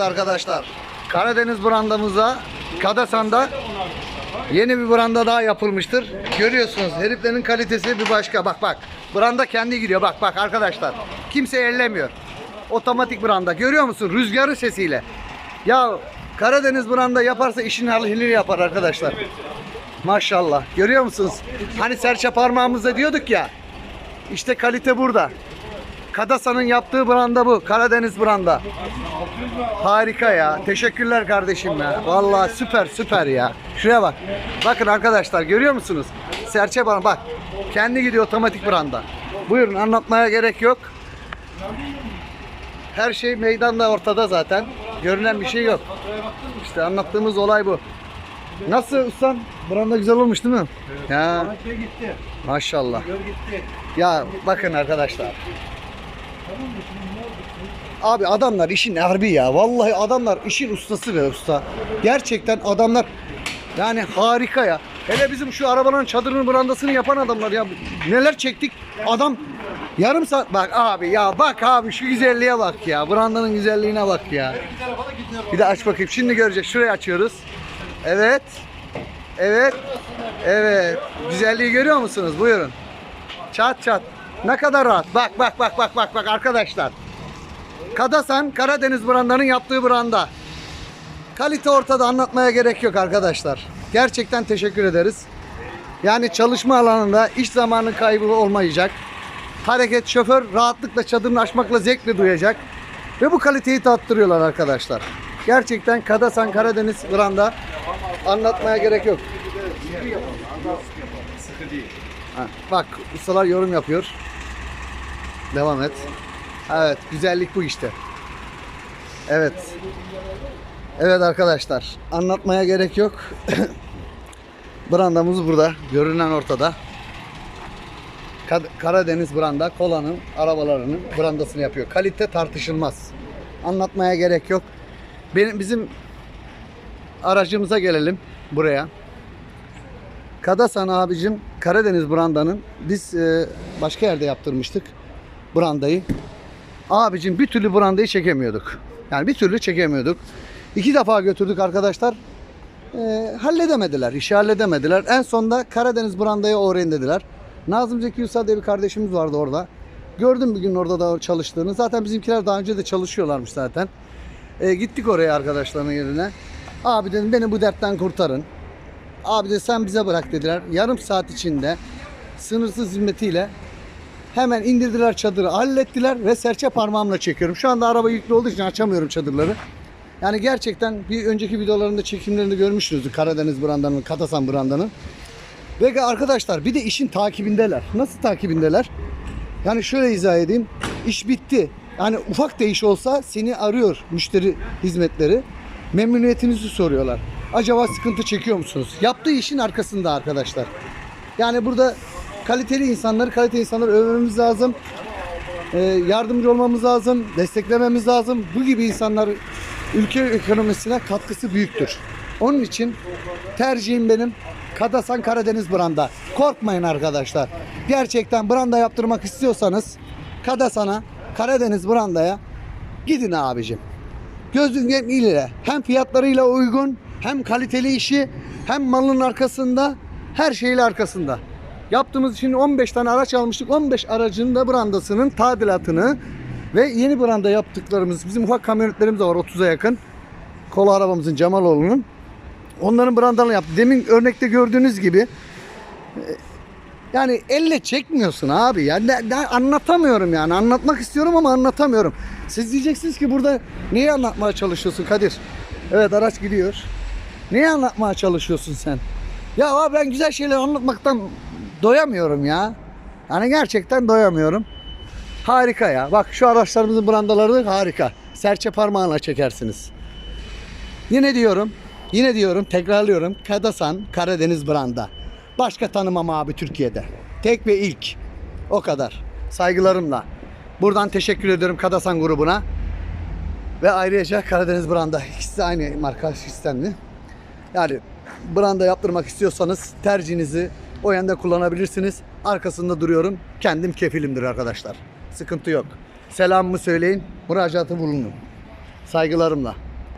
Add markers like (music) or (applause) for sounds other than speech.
Arkadaşlar Karadeniz brandamıza Kadasan'da yeni bir branda daha yapılmıştır. Görüyorsunuz heriflerin kalitesi bir başka. Bak bak. Branda kendi gidiyor. Bak bak arkadaşlar. Kimse ellemiyor. Otomatik branda. Görüyor musun? Rüzgarı sesiyle. Ya Karadeniz branda yaparsa işin halini yapar arkadaşlar. Maşallah. Görüyor musunuz? Hani serçe parmağımızda diyorduk ya. İşte kalite burada. Kadasa'nın yaptığı branda bu. Karadeniz branda. Harika ya. Teşekkürler kardeşim ya. Vallahi süper süper ya. Şuraya bak. Bakın arkadaşlar görüyor musunuz? Serçe bana bak. Kendi gidiyor otomatik branda. Buyurun anlatmaya gerek yok. Her şey meydanda ortada zaten. Görünen bir şey yok. İşte anlattığımız olay bu. Nasıl ustam? Branda güzel olmuş değil mi? Ya Şey maşallah. Ya bakın arkadaşlar. Abi adamlar işin harbi ya. Vallahi adamlar işin ustası be usta. Gerçekten adamlar yani harika ya. Hele bizim şu arabanın çadırının brandasını yapan adamlar ya. Neler çektik. Adam yarım saat bak abi ya bak abi şu güzelliğe bak ya. Brandanın güzelliğine bak ya. Bir de aç bakayım. Şimdi görecek. Şurayı açıyoruz. Evet. Evet. Evet. Güzelliği görüyor musunuz? Buyurun. Çat çat. Ne kadar rahat. Bak bak bak bak bak bak arkadaşlar. Kadasan Karadeniz brandanın yaptığı branda. Kalite ortada anlatmaya gerek yok arkadaşlar. Gerçekten teşekkür ederiz. Yani çalışma alanında iş zamanı kaybı olmayacak. Hareket şoför rahatlıkla çadırını açmakla zevkle duyacak. Ve bu kaliteyi tattırıyorlar arkadaşlar. Gerçekten Kadasan Karadeniz branda anlatmaya gerek yok. Ha, bak ustalar yorum yapıyor. Devam et. Evet güzellik bu işte. Evet. Evet arkadaşlar anlatmaya gerek yok. (coughs) Brandamız burada. Görünen ortada. Karadeniz branda kolanın arabalarının brandasını yapıyor. Kalite tartışılmaz. Anlatmaya gerek yok. Benim bizim aracımıza gelelim buraya. Kadasan abicim Karadeniz brandanın biz e, başka yerde yaptırmıştık brandayı. Abicim bir türlü brandayı çekemiyorduk. Yani bir türlü çekemiyorduk. İki defa götürdük arkadaşlar. E, halledemediler. işi halledemediler. En sonunda Karadeniz brandaya uğrayın dediler. Nazım Zeki Usta diye bir kardeşimiz vardı orada. Gördüm bir gün orada da çalıştığını. Zaten bizimkiler daha önce de çalışıyorlarmış zaten. E, gittik oraya arkadaşların yerine. Abi dedim beni bu dertten kurtarın. Abi de sen bize bırak dediler. Yarım saat içinde sınırsız hizmetiyle hemen indirdiler çadırı hallettiler ve serçe parmağımla çekiyorum. Şu anda araba yüklü olduğu için açamıyorum çadırları. Yani gerçekten bir önceki videolarında çekimlerinde görmüşsünüzdür Karadeniz brandanın, Katasan brandanın. Ve arkadaşlar bir de işin takibindeler. Nasıl takibindeler? Yani şöyle izah edeyim. İş bitti. Yani ufak değiş olsa seni arıyor müşteri hizmetleri. Memnuniyetinizi soruyorlar. Acaba sıkıntı çekiyor musunuz? Yaptığı işin arkasında arkadaşlar. Yani burada kaliteli insanları, kaliteli insanları övmemiz lazım. Ee, yardımcı olmamız lazım, desteklememiz lazım. Bu gibi insanlar ülke ekonomisine katkısı büyüktür. Onun için tercihim benim Kadasan Karadeniz branda. Korkmayın arkadaşlar. Gerçekten branda yaptırmak istiyorsanız Kadasan'a, Karadeniz brandaya gidin abicim. Gözün ile hem fiyatlarıyla uygun hem kaliteli işi hem malın arkasında her şeyle arkasında. Yaptığımız için 15 tane araç almıştık. 15 aracın da brandasının tadilatını ve yeni branda yaptıklarımız bizim ufak kamyonetlerimiz de var 30'a yakın. Kol arabamızın Camaloğlu'nun. Onların brandalarını yaptı. Demin örnekte gördüğünüz gibi e, yani elle çekmiyorsun abi ya. Ne, ne- anlatamıyorum yani. Anlatmak istiyorum ama anlatamıyorum. Siz diyeceksiniz ki burada neyi anlatmaya çalışıyorsun Kadir? Evet araç gidiyor. Neyi anlatmaya çalışıyorsun sen? Ya abi ben güzel şeyler anlatmaktan doyamıyorum ya. Yani gerçekten doyamıyorum. Harika ya. Bak şu araçlarımızın brandaları harika. Serçe parmağına çekersiniz. Yine diyorum, yine diyorum, tekrarlıyorum. Kadasan Karadeniz branda. Başka tanımam abi Türkiye'de. Tek ve ilk. O kadar. Saygılarımla. Buradan teşekkür ediyorum Kadasan grubuna. Ve ayrıca Karadeniz branda. İkisi aynı marka sistemli. Yani branda yaptırmak istiyorsanız tercihinizi o yönde kullanabilirsiniz. Arkasında duruyorum. Kendim kefilimdir arkadaşlar. Sıkıntı yok. Selamımı söyleyin. Müracaatı bulunun. Saygılarımla.